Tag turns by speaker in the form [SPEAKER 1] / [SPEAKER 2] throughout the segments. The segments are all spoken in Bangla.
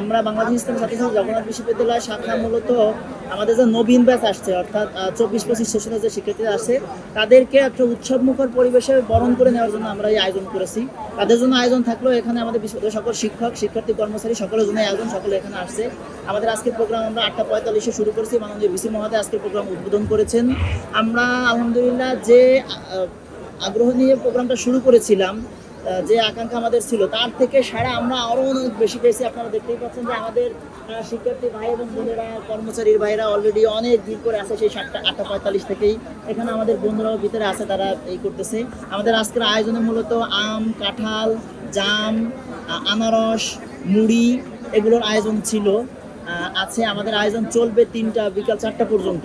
[SPEAKER 1] আমরা বাংলাদেশ ইসলাম ছাত্র জগন্নাথ বিশ্ববিদ্যালয় শাখা মূলত আমাদের যে নবীন ব্যাচ আসছে, অর্থাৎ চব্বিশ পঁচিশ সেশনের যে শিক্ষার্থীরা আসছে, তাদেরকে একটা উৎসবমুখর পরিবেশে বরণ করে নেওয়ার জন্য আমরা এই আয়োজন করেছি। তাদের জন্য আয়োজন থাকলেও এখানে আমাদের বিশ্ববিদ্যালয়ের সকল শিক্ষক, শিক্ষার্থী, কর্মচারী সকলের জন্য আয়োজন সকলে এখানে আসছে। আমাদের আজকের প্রোগ্রাম আমরা আটটা পঁয়তাল্লিশে শুরু করেছি। মাননীয় বিসি মহোদয় আজকের প্রোগ্রাম উদ্বোধন করেছেন। আমরা আলহামদুলিল্লাহ যে আগ্রহ নিয়ে প্রোগ্রামটা শুরু করেছিলাম যে আকাঙ্ক্ষা আমাদের ছিল, তার থেকে সারা আমরা আরও অনেক বেশি পেয়েছি। আপনারা দেখতেই পাচ্ছেন যে আমাদের শিক্ষার্থী ভাই এবং বোনেরা, কর্মচারীর ভাইরা অলরেডি অনেক দিন করে আছে সেই সাতটা, আটটা পঁয়তাল্লিশ থেকেই। এখানে আমাদের বন্ধুরাও ভিতরে আছে, তারা এই করতেছে। আমাদের আজকের আয়োজনে মূলত আম, কাঁঠাল, জাম আনারস, মুড়ি এগুলোর আয়োজন ছিল। আছে, আমাদের আয়োজন চলবে তিনটা, বিকাল চারটা পর্যন্ত।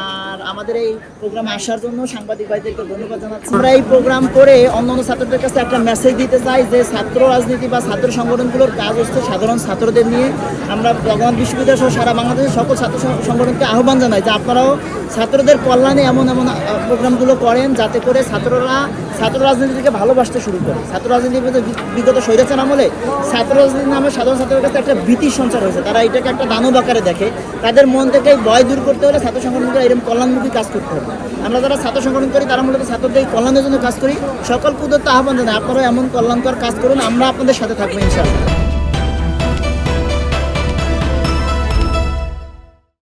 [SPEAKER 1] আর আমাদের এই প্রোগ্রাম আসার জন্য সাংবাদিক ভাইদেরকে ধন্যবাদ জানাচ্ছি। আমরা এই প্রোগ্রাম করে অন্যান্য ছাত্রদের কাছে একটা মেসেজ দিতে চাই যে, ছাত্র রাজনীতি বা ছাত্র সংগঠনগুলোর কাজ হচ্ছে সাধারণ ছাত্রদের নিয়ে। আমরা জগন্নাথ বিশ্ববিদ্যালয় সহ সারা বাংলাদেশের সকল ছাত্র সংগঠনকে আহ্বান জানাই যে, আপনারাও ছাত্রদের কল্যাণে এমন এমন প্রোগ্রামগুলো করেন যাতে করে ছাত্ররা ছাত্র রাজনীতিকে ভালোবাসতে শুরু করে। ছাত্র রাজনীতির বিগত স্বৈরাচার আমলে ছাত্র রাজনীতি নামে সাধারণ ছাত্রের কাছে একটা ভীতি সঞ্চার হয়েছে। তারা এটাকে একটা দানব আকারে দেখে। তাদের মন থেকে ভয় দূর করতে হলে ছাত্র সংগঠনকে এরকম কল্যাণমুখী কাজ করতে হবে। আমরা যারা ছাত্র সংগঠন করি, তারা মূলত ছাত্রদের কল্যাণের জন্য কাজ করি। সকল কুদত্ত আহ্বান জানাই আপনারা এমন কল্যাণকর কাজ করুন, আমরা আপনাদের সাথে থাকব ইনশাআল্লাহ।